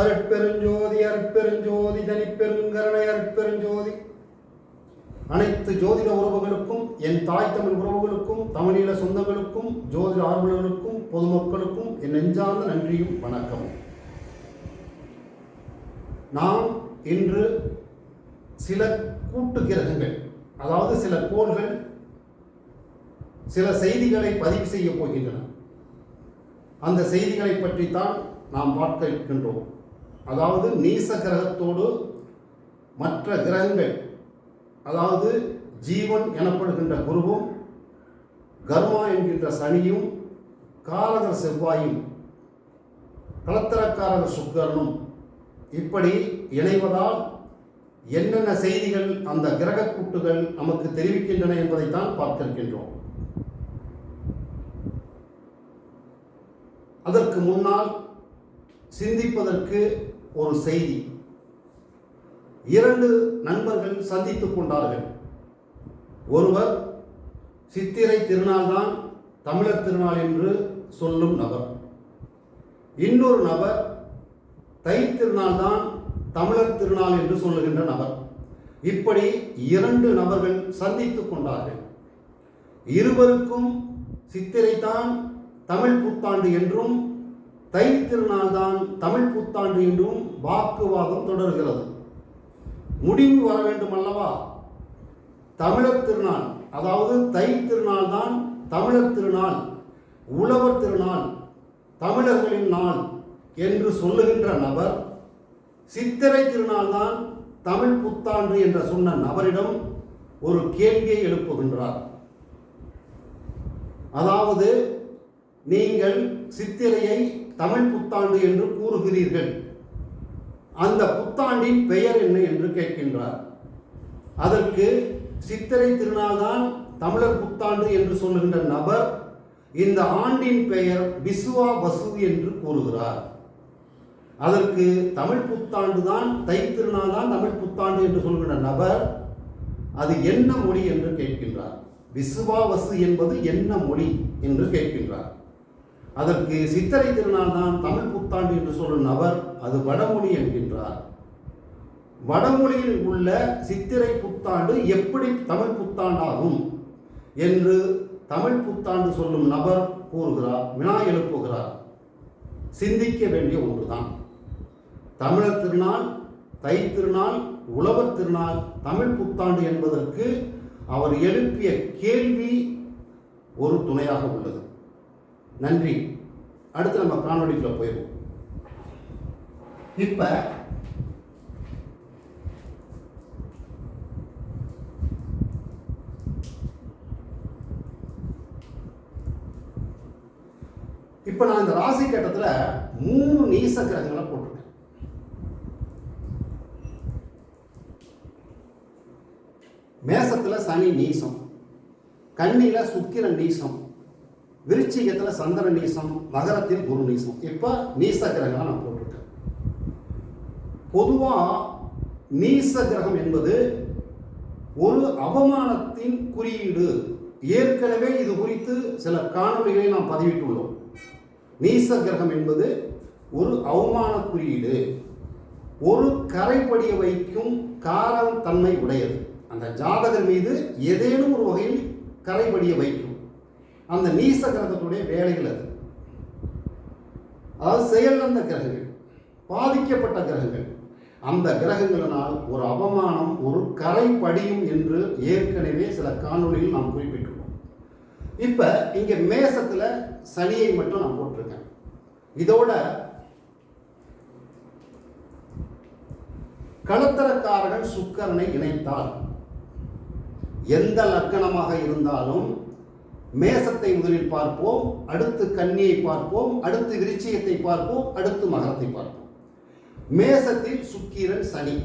அருட்பெருஞ்சோதி அருட்பெருஞ்சோதி தனிப்பெருங்கருணை அருட்பெருஞ்சோதி. அனைத்து ஜோதிட உறவுகளுக்கும் என் தாய் தமிழ் உறவுகளுக்கும் தமிழீழ சொந்தங்களுக்கும் ஜோதிட ஆர்வலர்களுக்கும் பொதுமக்களுக்கும் என் நெஞ்சார்ந்த நன்றியும் வணக்கம். நாம் இன்று சில கூட்டு கிரகங்கள் அதாவது சில கோள்கள் சில செய்திகளை பதிவு செய்ய போகின்றன. அந்த செய்திகளை பற்றித்தான் நாம் பார்க்க இருக்கின்றோம். அதாவது நீச கிரகத்தோடு மற்ற கிரகங்கள் அதாவது ஜீவன் எனப்படுகின்ற குருவும் கர்மா என்கின்ற சனியும் காரகர் செவ்வாயும் கலத்தரக்காரர் சுக்கரனும் இப்படி இணைவதால் என்னென்ன செய்திகள் அந்த கிரக கூட்டுகள் நமக்கு தெரிவிக்கின்றன என்பதைத்தான் பார்த்திருக்கின்றோம். அதற்கு முன்னால் சிந்திப்பதற்கு ஒரு செய்தி. இரண்டு நண்பர்கள் சந்தித்துக் கொண்டார்கள். ஒருவர் சித்திரை திருநாள்தான் தமிழர் திருநாள் என்று சொல்லும் நபர். இன்னொரு நபர் தை திருநாள் தான் தமிழர் திருநாள் என்று சொல்லுகின்ற நபர். இப்படி இரண்டு நபர்கள் சந்தித்துக் கொண்டார்கள். இருவருக்கும் சித்திரை தான் தமிழ் புத்தாண்டு என்றும் தை திருநாள்தான் தமிழ் புத்தாண்டு என்றும் வாக்குவாதம் தொடர்கிறது. முடிவு வர வேண்டும் அல்லவா தமிழர் திருநாள் அதாவது தை திருநாள் தான் தமிழர் திருநாள் உழவர் திருநாள் தமிழர்களின் நாள் என்று சொல்லுகின்ற நபர் சித்திரை திருநாள் தான் தமிழ் புத்தாண்டு என்று சொன்ன நபரிடம் ஒரு கேள்வியை எழுப்புகின்றார். அதாவது நீங்கள் சித்திரையை தமிழ் புத்தாண்டு என்று கூறுகிறீர்கள். அந்த புத்தாண்டின் பெயர் என்ன என்று கேட்கின்றார். அதற்கு சித்திரை திருநாள் தான் தமிழர் புத்தாண்டு என்று சொல்லுகின்ற நபர் இந்த ஆண்டின் பெயர் விசுவா வசு என்று கூறுகிறார். அதற்கு தமிழ் புத்தாண்டு தான் தை திருநாள் தான் தமிழ் புத்தாண்டு என்று சொல்கின்ற நபர் அது என்ன மொழி என்று கேட்கின்றார். விசுவாவசு என்பது என்ன மொழி என்று கேட்கின்றார். அதற்கு சித்திரை திருநாள் தான் தமிழ் புத்தாண்டு என்று சொல்லும் நபர் அது வடமொழி என்கின்றார். வடமொழியில் உள்ள சித்திரை புத்தாண்டு எப்படி தமிழ் புத்தாண்டாகும் என்று தமிழ் புத்தாண்டு சொல்லும் நபர் கூறுகிறார் வினா எழுப்புகிறார். சிந்திக்க வேண்டிய ஒன்றுதான். தமிழர் திருநாள் தை திருநாள் உழவர் திருநாள் தமிழ் புத்தாண்டு என்பதற்கு அவர் எழுப்பிய கேள்வி ஒரு துணையாக உள்ளது. நன்றி. அடுத்து நம்ம காணொலிக்குள்ள போயிடுவோம். இப்ப இப்ப நான் இந்த ராசி கட்டத்துல மூணு நீச கிரகங்களை போட்டிருக்கேன். மேசத்துல சனி நீசம் கன்னியில சுக்கிரன் நீசம் விருச்சிகத்துல சந்திர நீசம் மகரத்தில் குரு நீசம். இப்ப நீச கிரகம் நான் போட்டிருக்கேன். பொதுவா நீச கிரகம் என்பது ஒரு அவமானத்தின் குறியீடு. ஏற்கனவே இது குறித்து சில காணொளிகளை நாம் பதிவிட்டுள்ளோம். நீச கிரகம் என்பது ஒரு அவமான குறியீடு. ஒரு கரைப்படிய வைக்கும் காரம் தன்மை உடையது. அந்த ஜாதகர் மீது ஏதேனும் ஒரு வகையில் கரைபடிய வைக்கும். அந்த நீச கிரகத்துடைய வேலைகள் அது. அதாவது செயலிழந்த கிரகங்கள் பாதிக்கப்பட்ட கிரகங்கள். அந்த கிரகங்களினால் ஒரு அவமானம் ஒரு கரை படியும் என்று ஏற்கனவே சில காணொலியில் நாம் குறிப்பிட்டிருக்கோம். இப்போ இங்கே மேசத்தில் சனியை மட்டும் நான் போட்டிருக்கேன். இதோட களத்தரக்காரர்கள் சுக்கரனை இணைத்தால் எந்த லக்கணமாக இருந்தாலும் மேசத்தை முதலில் பார்ப்போம் அடுத்து கன்னியை பார்ப்போம் அடுத்து விருச்சியத்தை பார்ப்போம் அடுத்து மகரத்தை பார்ப்போம். மேசத்தில் சுக்கிரன் சனி.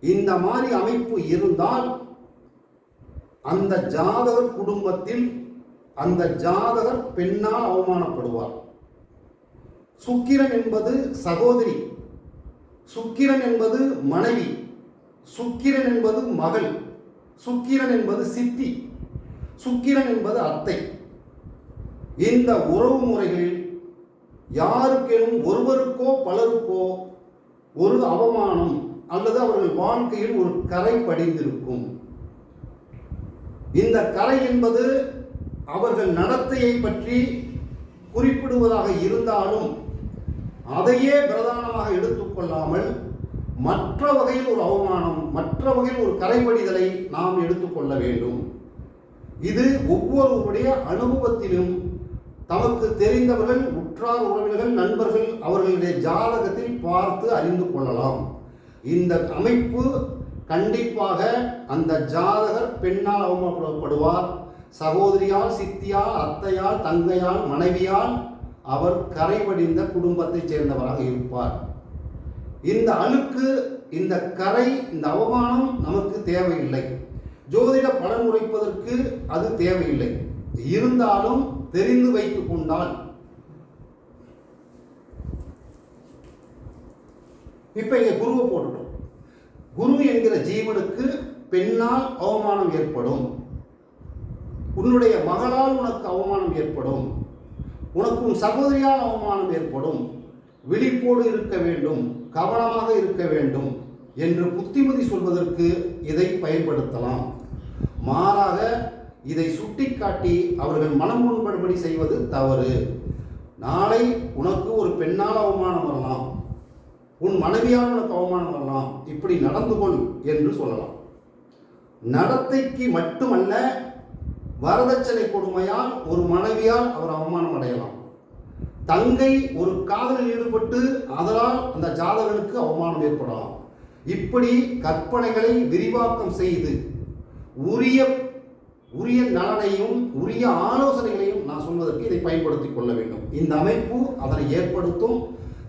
இந்த மாதிரி அமைப்பு இருந்தால் அந்த ஜாதகர் குடும்பத்தில் அந்த ஜாதகர் பெண்ணால் அவமானப்படுவார். சுக்கிரன் என்பது சகோதரி. சுக்கிரன் என்பது மனைவி. சுக்கிரன் என்பது மகள். சுக்கிரன் என்பது சித்தி. சுக்கிரன் என்பது அத்தை. இந்த உறவு முறைகளில் யாருக்கேனும் ஒருவருக்கோ பலருக்கோ ஒரு அவமானம் அல்லது அவர்கள் வாழ்க்கையில் ஒரு கரை படிந்திருக்கும். இந்த கரை என்பது அவர்கள் நடத்தையை பற்றி குறிப்பிடுவதாக இருந்தாலும் அதையே பிரதானமாக எடுத்துக்கொள்ளாமல் மற்ற வகையில் ஒரு அவமானம் மற்ற வகையில் ஒரு கரைபடிதலை நாம் எடுத்துக்கொள்ள வேண்டும். இது ஒவ்வொருவருடைய அனுபவத்திலும் தமக்கு தெரிந்தவர்கள் உற்றார் உறவினர்கள் நண்பர்கள் அவர்களுடைய ஜாதகத்தில் பார்த்து அறிந்து கொள்ளலாம். இந்த அமைப்பு கண்டிப்பாக அந்த ஜாதகர் பெண்ணால் அவமானப்படுவார். சகோதரியால் சித்தியால் அத்தையால் தங்கையால் மனைவியால் அவர் கரைபடிந்த குடும்பத்தைச் சேர்ந்தவராக இருப்பார். இந்த அழுக்கு இந்த கரை இந்த அவமானம் நமக்கு தேவையில்லை. ஜோதிட பலன் உரைப்பதற்கு அது தேவையில்லை. இருந்தாலும் தெரிந்து வைத்துக் கொண்டால். இப்ப இங்க குருவை போட்டுட்டோம். குரு என்கிற ஜீவனுக்கு பெண்ணால் அவமானம் ஏற்படும். உன்னுடைய மகளால் உனக்கு அவமானம் ஏற்படும். உனக்கு உன் சகோதரியால் அவமானம் ஏற்படும். விழிப்போடு இருக்க வேண்டும் கவனமாக இருக்க வேண்டும் என்று புத்திமதி சொல்வதற்கு இதை பயன்படுத்தலாம். மாறாக இதை சுட்டிக்காட்டி அவர்கள் மனம் முன்படுபடி செய்வது தவறு. நாளை உனக்கு ஒரு பெண்ணால் அவமானம் வரலாம். உன் மனைவியால் உனக்கு அவமானம் வரலாம். இப்படி நடந்து கொள் என்று சொல்லலாம். நடத்தைக்கு மட்டுமல்ல வரதட்சணை கொடுமையால் ஒரு மனைவியால் அவர் அவமானம் அடையலாம். தங்கை ஒரு காதலில் ஈடுபட்டு அதனால் அந்த ஜாதகனுக்கு அவமானம் ஏற்படலாம். இப்படி கற்பனைகளை விரிவாக்கம் செய்து உரிய உரிய நலனையும் உரிய ஆலோசனைகளையும் நான் சொல்வதற்கு இதை பயன்படுத்திக் கொள்ள வேண்டும். இந்த அமைப்பு அதனை ஏற்படுத்தும்.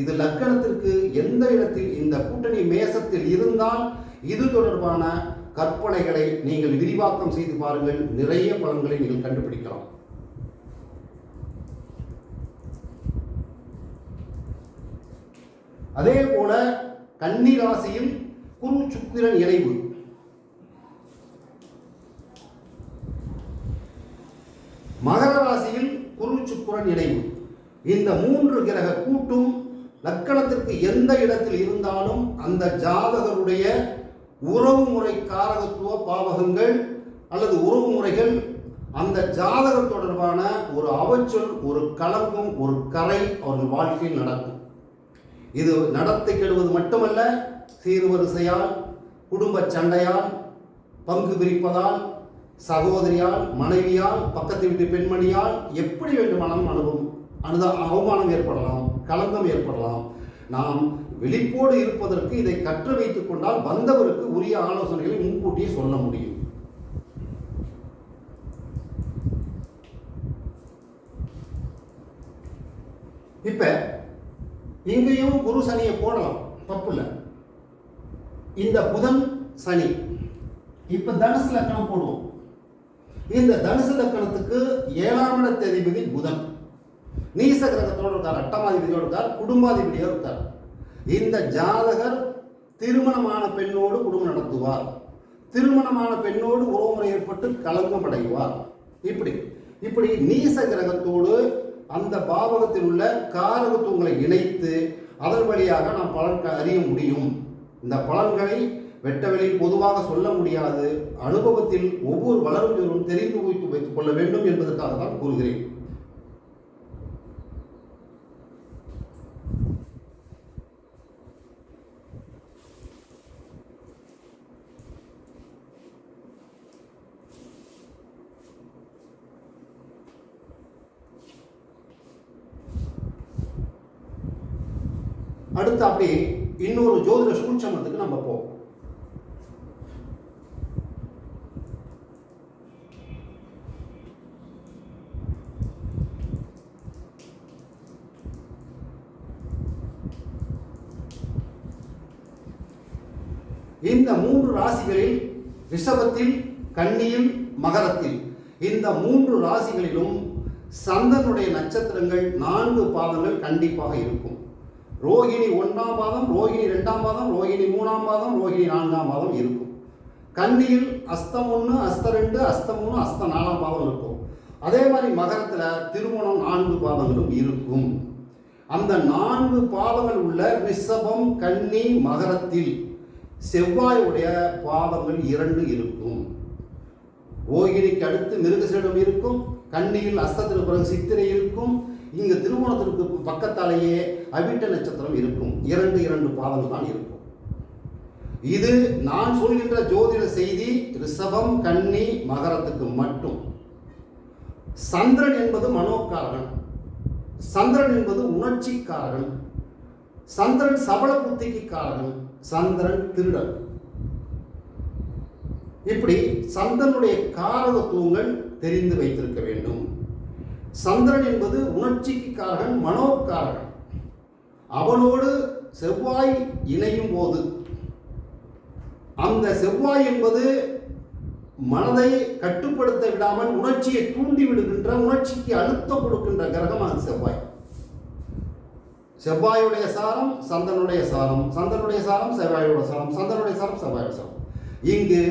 இது லக்கணத்திற்கு எந்த இடத்தில் இந்த கூட்டணி மேசத்தில் இருந்தால் இது தொடர்பான கற்பனைகளை நீங்கள் விரிவாக்கம் செய்து பாருங்கள். நிறைய பலன்களை நீங்கள் கண்டுபிடிக்கலாம். அதே போல கன்னி ராசியில் குரு சுக்கிரன் இணைவு. மகர ராசியில் குரு சுக்கிரன் இணைவு. இந்த மூன்று கிரக கூட்டும் லக்கணத்திற்கு எந்த இடத்தில் இருந்தாலும் அந்த ஜாதகருடைய உறவுமுறை காரகத்துவ பாவகங்கள் அல்லது உறவுமுறைகள் அந்த ஜாதகம் தொடர்பான ஒரு அவச்சொல் ஒரு கலங்கும் ஒரு கரை அவர்கள் வாழ்க்கையில் நடக்கும். இது நடத்தை கெடுவது மட்டுமல்ல சீர்வரிசையால் குடும்ப சண்டையால் பங்கு பிரிப்பதால் சகோதரியால் மனைவியால் பக்கத்து வீட்டு பெண்மணியால் எப்படி வேண்டுமானாலும் அனுபவம் அனுத அவமானம் ஏற்படலாம் களங்கம் ஏற்படலாம். நாம் விழிப்போடு இருப்பதற்கு இதை கற்று வைத்துக் கொண்டால் வந்தவருக்கு உரிய ஆலோசனைகளை முன்கூட்டியே சொல்ல முடியும். இப்போ இங்கேயும் குரு சனியை போடலாம். தப்பு இல்லை இந்த புதன் சனி. இப்போ தனுசு லக்கணம் போடுவோம். இந்த தனுசு லக்கணத்துக்கு ஏழாம் இடத்ததிபதி புதன். நீச கிரகத்தோடு இருக்கார் அட்டமாதிபதியோடு இருக்கார் குடும்பாதிபதியோடு இருக்கார். இந்த ஜாதகர் திருமணமான பெண்ணோடு குடும்பம் நடத்துவார். திருமணமான பெண்ணோடு உறவுமுறை ஏற்பட்டு களங்கம் அடைவார். இப்படி. இப்படி நீச கிரகத்தோடு அந்த பாவகத்தில் உள்ள காரகத்துவங்களை இணைத்து அதன் வழியாக நாம் பலன் அறிய முடியும். இந்த பலன்களை வெட்டவெளி பொதுவாக சொல்ல முடியாது. அனுபவத்தில் ஒவ்வொரு வளரும் தெரிந்து வைத்து வைத்துக் கொள்ள வேண்டும் என்பதற்காக தான் கூறுகிறேன். அடுத்து அப்படி இன்னொரு ஜோதிட சூட்சமத்துக்கு நம்ம போவோம். இந்த மூன்று ராசிகளில் ரிஷபத்தில் கன்னியில் மகரத்தில். இந்த மூன்று ராசிகளிலும் சந்தனுடைய நட்சத்திரங்கள் நான்கு பாதங்கள் கண்டிப்பாக இருக்கும். ரோகிணி ஒன்றாம் மாதம் ரோகிணி ரெண்டாம் மாதம் ரோகிணி மூணாம் மாதம் ரோகிணி நான்காம் மாதம் இருக்கும். கன்னியில் அஸ்தம் ஒன்று அஸ்த ரெண்டு அஸ்தம் மூணு அஸ்த நாலாம் பாதம் இருக்கும். அதே மாதிரி மகரத்தில் திருமணம் நான்கு பாதங்களும் இருக்கும். அந்த நான்கு பாவங்கள் உள்ள ரிஷபம் கன்னி மகரத்தில் செவ்வாயுடைய பாவங்கள் இரண்டு இருக்கும். ரோகிணிக்கு அடுத்து மிருகசீடம் இருக்கும் கன்னியில் அஸ்தத்திற்கு பிறகு சித்திரை இருக்கும் இங்கு திருமணத்திற்கு பக்கத்தாலேயே அவிட்ட நட்சத்திரம் இருக்கும். இரண்டு இரண்டு பாதங்கள் தான் இருக்கும். இது நான் சொல்கின்ற ஜோதிட செய்தி ரிஷபம் கன்னி மகரத்துக்கு மட்டும். சந்திரன் என்பது மனோக்காரகன். சந்திரன் என்பது உணர்ச்சிக்காரகன். சந்திரன் சபல புத்திக்கு காரகன் சந்திரன் திருடன். இப்படி சந்திரனுடைய காரகத்துவங்கள் தெரிந்து வைத்திருக்க வேண்டும். சந்திரன் என்பது உணர்ச்சிக்கு காரகன் மனோக்காரகன். அவனோடு செவ்வாய் இணையும் போது அந்த செவ்வாய் என்பது மனதை கட்டுப்படுத்த விடாமல் உணர்ச்சியை தூண்டி விடுகின்ற உணர்ச்சிக்கு அழுத்தம் கொடுக்கின்ற கிரகம் அது செவ்வாய். செவ்வாயுடைய சாரம் சந்தனுடைய சாரம் சந்தனுடைய சாரம் செவ்வாயோட சாரம் சந்தனுடைய சாரம் செவ்வாயோட சாரம். இங்கு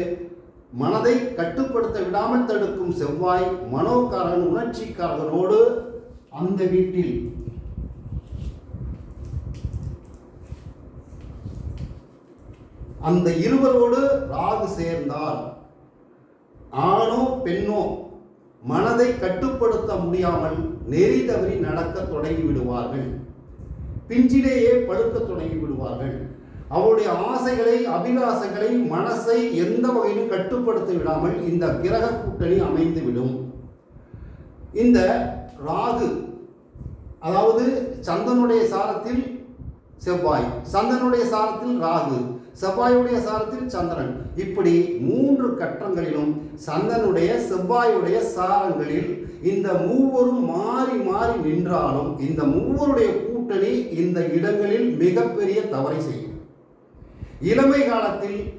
மனதை கட்டுப்படுத்த விடாமல் தடுக்கும் செவ்வாய் மனோக்காரன் உணர்ச்சிக்காரனோடு அந்த வீட்டில் அந்த இருவரோடு ராகு சேர்ந்தால் ஆணோ பெண்ணோ மனதை கட்டுப்படுத்த முடியாமல் நெறி தவறி நடக்க தொடங்கி விடுவார்கள். பிஞ்சிலேயே படுக்க தொடங்கி விடுவார்கள். அவருடைய ஆசைகளை அபிலாசைகளை மனசை எந்த வகையிலும் கட்டுப்படுத்த விடாமல் இந்த கிரக கூட்டணி அமைந்துவிடும். இந்த ராகு அதாவது சந்தனுடைய சாரத்தில் செவ்வாய் சந்தனுடைய சாரத்தில் ராகு செவ்வாயுடைய சாரத்தில் சந்திரன். இப்படி மூன்று கட்டங்களிலும் சந்தனுடைய செவ்வாயுடைய சாரங்களில் இந்த மூவரும் மாறி மாறி நின்றாலும் இந்த மூவருடைய கூட்டணி இந்த இடங்களில் மிகப்பெரிய தவறை செய்யும். இளமை காலத்தில்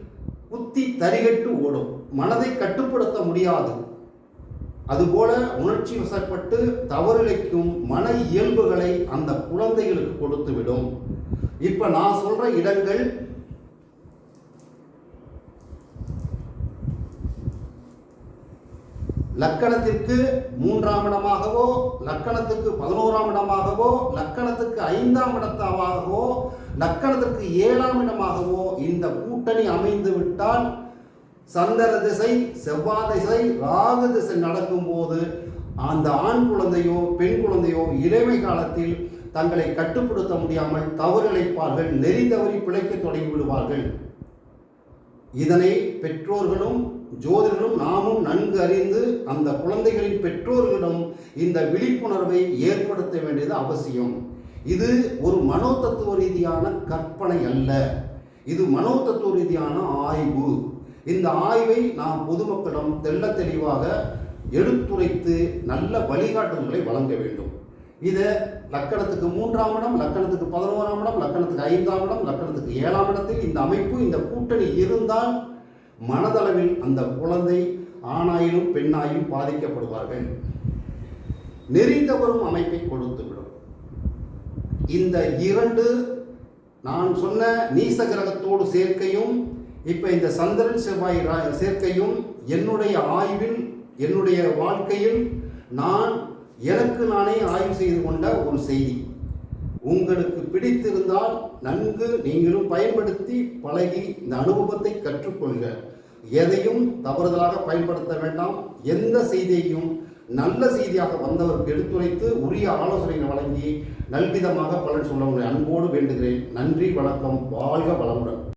புத்தி தரிகட்டு ஓடும். மனதை கட்டுப்படுத்த முடியாது. அதுபோல உணர்ச்சி வசப்பட்டு தவறிழைக்கும் மன இயல்புகளை அந்த குழந்தைகளுக்கு கொடுத்துவிடும். இப்ப நான் சொல்ற இடங்கள் லக்கணத்திற்கு மூன்றாம் இடமாகவோ லக்கணத்துக்கு பதினோராம் இடமாகவோ லக்கணத்துக்கு ஐந்தாம் இடத்தாகவோ லக்கணத்திற்கு ஏழாம் இடமாகவோ இந்த கூட்டணி அமைந்து விட்டால் சந்திர திசை செவ்வாய் திசை ராகு திசை நடக்கும்போது அந்த ஆண் குழந்தையோ பெண் குழந்தையோ இளமை காலத்தில் தங்களை கட்டுப்படுத்த முடியாமல் தவறிழைப்பார்கள் நெறி தவறி பிழைக்க தொடங்கி விடுவார்கள். இதனை பெற்றோர்களும் ஜோதிடர்களும் நாமும் நன்கு அறிந்து அந்த குழந்தைகளின் பெற்றோர்களிடம் இந்த விழிப்புணர்வை ஏற்படுத்த வேண்டியது அவசியம். இது ஒரு மனோதத்துவ ரீதியான கற்பனை அல்ல. இது மனோதத்துவ ரீதியான ஆய்வு. இந்த ஆய்வை நாம் பொதுமக்களிடம் தெள்ள தெளிவாக எடுத்துரைத்து நல்ல வழிகாட்டுதல்களை வழங்க வேண்டும். இதை லக்கணத்துக்கு மூன்றாம் இடம் லக்கணத்துக்கு பதினோராம் இடம் லக்கணத்துக்கு ஐந்தாம் இடம் லக்கணத்துக்கு ஏழாம் இடத்தில் இந்த அமைப்பு இந்த கூட்டணி இருந்தால் மனதளவில் அந்த குழந்தை ஆணாயிலும் பெண்ணாயும் பாதிக்கப்படுவார்கள். நெறி தவறும் அமைப்பை கொடுத்துவிடும். இந்த இரண்டு நான் சொன்ன நீச கிரகத்தோடு சேர்க்கையும் இப்போ இந்த சந்திரன் செவ்வாய் சேர்க்கையும் என்னுடைய ஆய்வில் என்னுடைய வாழ்க்கையில் நான் எனக்கு நானே ஆய்வு செய்து கொண்ட ஒரு செய்தி. உங்களுக்கு பிடித்திருந்தால் நன்கு நீங்களும் பயன்படுத்தி பழகி இந்த அனுபவத்தை கற்றுக்கொள்க. எதையும் தவறுதலாக பயன்படுத்த வேண்டாம். எந்த செய்தியையும் நல்ல செய்தியாக வந்தவருக்கு எடுத்துரைத்து உரிய ஆலோசனைகளை வழங்கி நல்விதமாக பலன் சொல்ல உங்களை அன்போடு வேண்டுகிறேன். நன்றி வணக்கம். வாழ்க வளமுடன்.